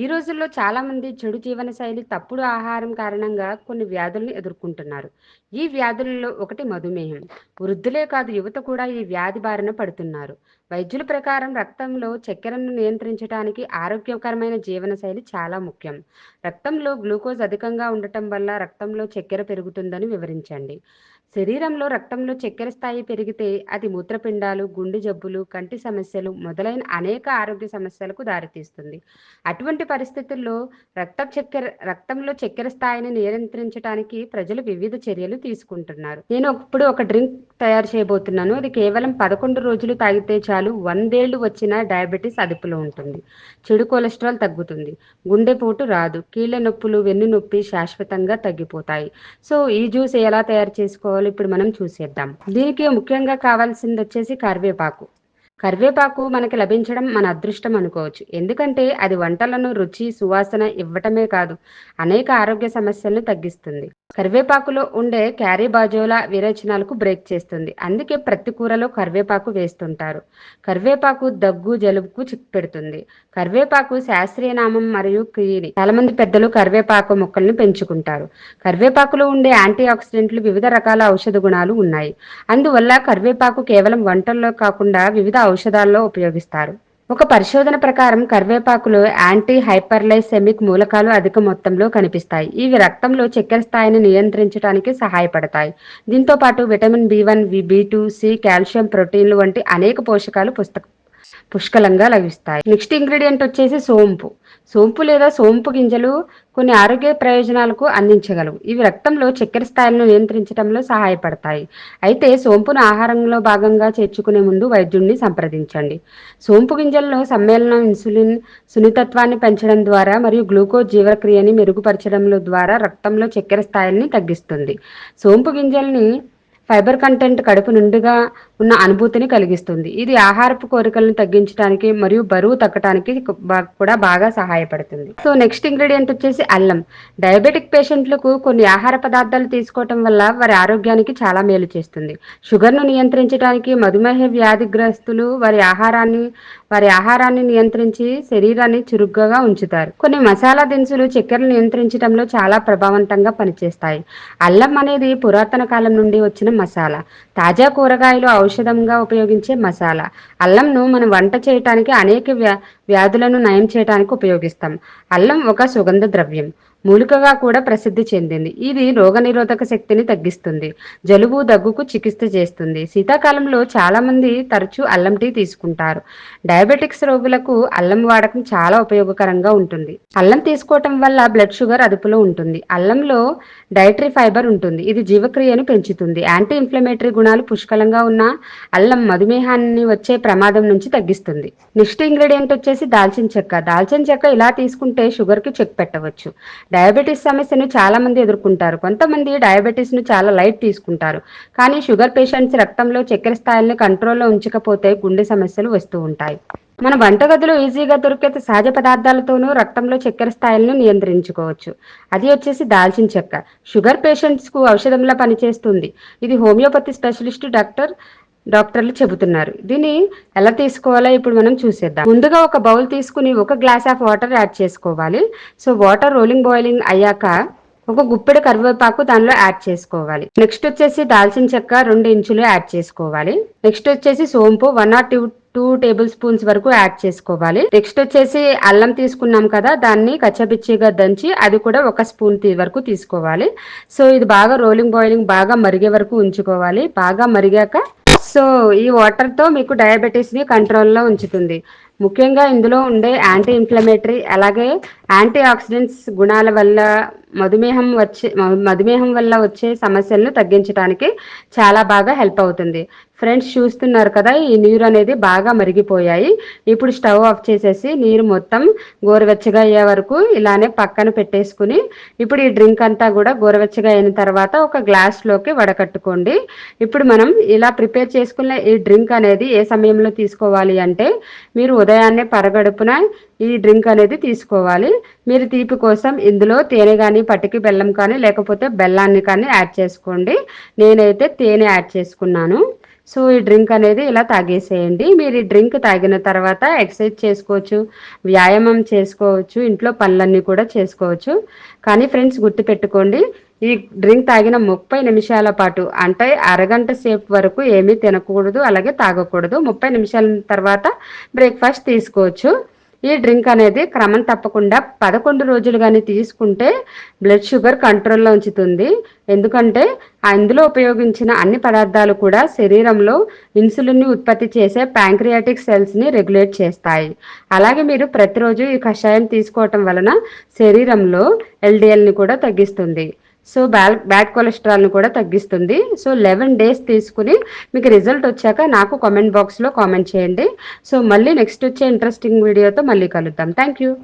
ఈ రోజుల్లో చాలామంది చెడు జీవన శైలి తప్పుడు ఆహారం కారణంగా కొన్ని వ్యాధులను ఎదుర్కొంటున్నారు. ఈ వ్యాధులలో ఒకటి మధుమేహం. వృద్ధులే కాదు యువత కూడా ఈ వ్యాధి బారిన పడుతున్నారు. వైద్యుల ప్రకారం రక్తంలో చక్కెరను నియంత్రించడానికి ఆరోగ్యకరమైన జీవనశైలి చాలా ముఖ్యం. రక్తంలో గ్లూకోజ్ అధికంగా ఉండటం వల్ల రక్తంలో చక్కెర పెరుగుతుందని వివరించండి. శరీరంలో రక్తంలో చక్కెర స్థాయి పెరిగితే అది మూత్రపిండాలు గుండె జబ్బులు కంటి సమస్యలు మొదలైన అనేక ఆరోగ్య సమస్యలకు దారితీస్తుంది. అటువంటి పరిస్థితుల్లో రక్త చక్కెర రక్తంలో చక్కెర స్థాయిని నియంత్రించడానికి ప్రజలు వివిధ చర్యలు తీసుకుంటున్నారు. నేను ఇప్పుడు ఒక డ్రింక్ తయారు చేయబోతున్నాను. అది కేవలం పదకొండు రోజులు తాగితే చాలు వందేళ్ళు వచ్చిన డయాబెటీస్ అదుపులో ఉంటుంది. చెడు కొలెస్ట్రాల్ తగ్గుతుంది. గుండెపోటు రాదు. కీళ్ళ నొప్పులు వెన్ను నొప్పి శాశ్వతంగా తగ్గిపోతాయి. సో ఈ జ్యూస్ ఎలా తయారు చేసుకోవాలో ఇప్పుడు మనం చూసేద్దాం. దీనికి ముఖ్యంగా కావాల్సింది వచ్చేసి కరివేపాకు. కరివేపాకు మనకి లభించడం మన అదృష్టం అనుకోవచ్చు. ఎందుకంటే అది వంటలను రుచి సువాసన ఇవ్వటమే కాదు అనేక ఆరోగ్య సమస్యలను తగ్గిస్తుంది. కరివేపాకులో ఉండే క్యారీబాజోలా విరేచనాలకు బ్రేక్ చేస్తుంది. అందుకే ప్రతి కూరలో కరివేపాకు వేస్తుంటారు. కరివేపాకు దగ్గు జలుబుకు చిక్ పెడుతుంది. కరివేపాకు శాస్త్రీయ నామం మరియు క్రియని చాలా మంది పెద్దలు కరివేపాకు మొక్కలను పెంచుకుంటారు. కరివేపాకులో ఉండే యాంటీ ఆక్సిడెంట్లు వివిధ రకాల ఔషధ గుణాలు ఉన్నాయి. అందువల్ల కరివేపాకు కేవలం వంటల్లో కాకుండా వివిధ ఔషధాల్లో ఉపయోగిస్తారు. ఒక పరిశోధన ప్రకారం కరివేపాకులో యాంటీ హైపర్లైసెమిక్ మూలకాలు అధిక మొత్తంలో కనిపిస్తాయి. ఇవి రక్తంలో చక్కెర స్థాయిని నియంత్రించడానికి సహాయపడతాయి. దీంతో పాటు vitamin B one B two C calcium ప్రోటీన్లు వంటి అనేక పోషకాలు పుస్తక పుష్కలంగా లభిస్తాయి. నెక్స్ట్ ఇంగ్రీడియంట్ వచ్చేసి సోంపు. సోంపు లేదా సోంపు గింజలు కొన్ని ఆరోగ్య ప్రయోజనాలకు అందించగలవు. ఇవి రక్తంలో చక్కెర స్థాయిలను నియంత్రించడంలో సహాయపడతాయి. అయితే సోంపును ఆహారంలో భాగంగా చేర్చుకునే ముందు వైద్యుడిని సంప్రదించండి. సోంపు గింజల్లో సమ్మేళనం ఇన్సులిన్ సున్నితత్వాన్ని పెంచడం ద్వారా మరియు గ్లూకోజ్ జీవక్రియని మెరుగుపరచడంలో ద్వారా రక్తంలో చక్కెర స్థాయిల్ని తగ్గిస్తుంది. సోంపు గింజల్ని ఫైబర్ కంటెంట్ కడుపు నిండుగా ఉన్న అనుభూతిని కలిగిస్తుంది. ఇది ఆహారపు కోరికలను తగ్గించడానికి మరియు బరువు తగ్గడానికి కూడా బాగా సహాయపడుతుంది. సో నెక్స్ట్ ఇంగ్రీడియంట్ వచ్చేసి అల్లం. డయాబెటిక్ పేషెంట్లకు కొన్ని ఆహార పదార్థాలు తీసుకోవటం వల్ల వారి ఆరోగ్యానికి చాలా మేలు చేస్తుంది. షుగర్ను నియంత్రించడానికి మధుమేహ వ్యాధిగ్రస్తులు వారి ఆహారాన్ని వారి ఆహారాన్ని నియంత్రించి శరీరాన్ని చురుగ్గా ఉంచుతారు. కొన్ని మసాలా దినుసులు చక్కెరను నియంత్రించడంలో చాలా ప్రభావవంతంగా పనిచేస్తాయి. అల్లం అనేది పురాతన కాలం నుండి వచ్చిన మసాలా. తాజా కూరగాయలు ఔషధంగా ఉపయోగించే మసాలా. అల్లంను మనం వంట చేయటానికి అనేక వ్యాధులను నయం చేయడానికి ఉపయోగిస్తాం. అల్లం ఒక సుగంధ ద్రవ్యం. మూలికగా కూడా ప్రసిద్ధి చెందింది. ఇది రోగనిరోధక శక్తిని తగ్గిస్తుంది. జలుబు దగ్గుకు చికిత్స చేస్తుంది. శీతాకాలంలో చాలా మంది తరచూ అల్లం టీ తీసుకుంటారు. డయాబెటిక్స్ రోగులకు అల్లం వాడకం చాలా ఉపయోగకరంగా ఉంటుంది. అల్లం తీసుకోవటం వల్ల బ్లడ్ షుగర్ అదుపులో ఉంటుంది. అల్లంలో డైటరీ ఫైబర్ ఉంటుంది. ఇది జీవక్రియను పెంచుతుంది. యాంటీ ఇన్ఫ్లమేటరీ గుణాలు పుష్కలంగా ఉన్న అల్లం మధుమేహాన్ని వచ్చే ప్రమాదం నుంచి తగ్గిస్తుంది. నెక్స్ట్ ఇంగ్రీడియంట్ వచ్చేసి దాల్చిన చెక్క. దాల్చిన చెక్క ఇలా తీసుకుంటే షుగర్కి చెక్ పెట్టవచ్చు. డయాబెటీస్ సమస్యను చాలామంది ఎదుర్కొంటారు. కొంతమంది డయాబెటీస్ను చాలా లైట్ తీసుకుంటారు. కానీ షుగర్ పేషెంట్స్ రక్తంలో చక్కెర స్థాయిలను కంట్రోల్లో ఉంచకపోతే గుండె సమస్యలు వస్తూ ఉంటాయి. మన వంటగదిలో ఈజీగా దొరికే సహజ పదార్థాలతోనూ రక్తంలో చక్కెర స్థాయిలను నియంత్రించుకోవచ్చు. అది వచ్చేసి దాల్చిన చెక్క. షుగర్ పేషెంట్స్కు ఔషధంలా పనిచేస్తుంది. ఇది హోమియోపతి స్పెషలిస్ట్ డాక్టర్ డాక్టర్లు చెబుతున్నారు. దీన్ని ఎలా తీసుకోవాలో ఇప్పుడు మనం చూసేద్దాం. ముందుగా ఒక బౌల్ తీసుకుని ఒక గ్లాస్ ఆఫ్ వాటర్ యాడ్ చేసుకోవాలి. సో వాటర్ రోలింగ్ బాయిలింగ్ అయ్యాక ఒక గుప్పెడు కరివేపాకు దానిలో యాడ్ చేసుకోవాలి. నెక్స్ట్ వచ్చేసి దాల్చిన చెక్క రెండు ఇంచులు యాడ్ చేసుకోవాలి. నెక్స్ట్ వచ్చేసి సోంపు one or two two tablespoons వరకు యాడ్ చేసుకోవాలి. నెక్స్ట్ వచ్చేసి అల్లం తీసుకున్నాం కదా దాన్ని కచ్చపిచ్చిగా దంచి అది కూడా ఒక స్పూన్ వరకు తీసుకోవాలి. సో ఇది బాగా రోలింగ్ బాయిలింగ్ బాగా మరిగే వరకు ఉంచుకోవాలి. బాగా మరిగాక సో ఈ వాటర్తో మీకు డయాబెటీస్ని కంట్రోల్లో ఉంచుతుంది. ముఖ్యంగా ఇందులో ఉండే యాంటీ ఇన్ఫ్లమేటరీ అలాగే యాంటీ ఆక్సిడెంట్స్ గుణాల వల్ల మధుమేహం వచ్చే మధుమేహం వల్ల వచ్చే సమస్యలను తగ్గించడానికి చాలా బాగా హెల్ప్ అవుతుంది. ఫ్రెండ్స్ చూస్తున్నారు కదా ఈ నీరు అనేది బాగా మరిగిపోయాయి. ఇప్పుడు స్టవ్ ఆఫ్ చేసేసి నీరు మొత్తం గోరువెచ్చగా అయ్యే వరకు ఇలానే పక్కన పెట్టేసుకుని ఇప్పుడు ఈ డ్రింక్ అంతా కూడా గోరువెచ్చగా అయిన తర్వాత ఒక గ్లాస్లోకి వడకట్టుకోండి. ఇప్పుడు మనం ఇలా ప్రిపేర్ చేసుకున్న ఈ డ్రింక్ అనేది ఏ సమయంలో తీసుకోవాలి అంటే మీరు ఉదయాన్నే పరగడుపున ఈ డ్రింక్ అనేది తీసుకోవాలి. మీరు తీపి కోసం ఇందులో తేనె కానీ కానీ పటికి బెల్లం కానీ లేకపోతే బెల్లాన్ని కానీ యాడ్ చేసుకోండి. నేనైతే తేనె యాడ్ చేసుకున్నాను. సో ఈ డ్రింక్ అనేది ఇలా తాగేసేయండి. మీరు ఈ డ్రింక్ తాగిన తర్వాత ఎక్సర్సైజ్ చేసుకోవచ్చు వ్యాయామం చేసుకోవచ్చు ఇంట్లో పనులన్నీ కూడా చేసుకోవచ్చు. కానీ ఫ్రెండ్స్ గుర్తుపెట్టుకోండి ఈ డ్రింక్ తాగిన ముప్పై నిమిషాల పాటు అంటే అరగంట సేపు వరకు ఏమీ తినకూడదు అలాగే తాగకూడదు. ముప్పై నిమిషాల తర్వాత బ్రేక్ఫాస్ట్ తీసుకోవచ్చు. ఈ డ్రింక్ అనేది క్రమం తప్పకుండా పదకొండు రోజులు కానీ తీసుకుంటే బ్లడ్ షుగర్ కంట్రోల్లో ఉంచుతుంది. ఎందుకంటే అందులో ఉపయోగించిన అన్ని పదార్థాలు కూడా శరీరంలో ఇన్సులిన్ని ఉత్పత్తి చేసే ప్యాంక్రియాటిక్ సెల్స్ని రెగ్యులేట్ చేస్తాయి. అలాగే మీరు ప్రతిరోజు ఈ కషాయం తీసుకోవటం వలన శరీరంలో ఎల్డిఎల్ని కూడా తగ్గిస్తుంది. సో బ్యాడ్ బ్యాడ్ కొలెస్ట్రాల్ని కూడా తగ్గిస్తుంది. సో లెవెన్ డేస్ తీసుకుని మీకు రిజల్ట్ వచ్చాక నాకు కామెంట్ బాక్స్లో కామెంట్ చేయండి. సో మళ్ళీ నెక్స్ట్ వచ్చే ఇంట్రెస్టింగ్ వీడియోతో మళ్ళీ కలుద్దాం. Thank you.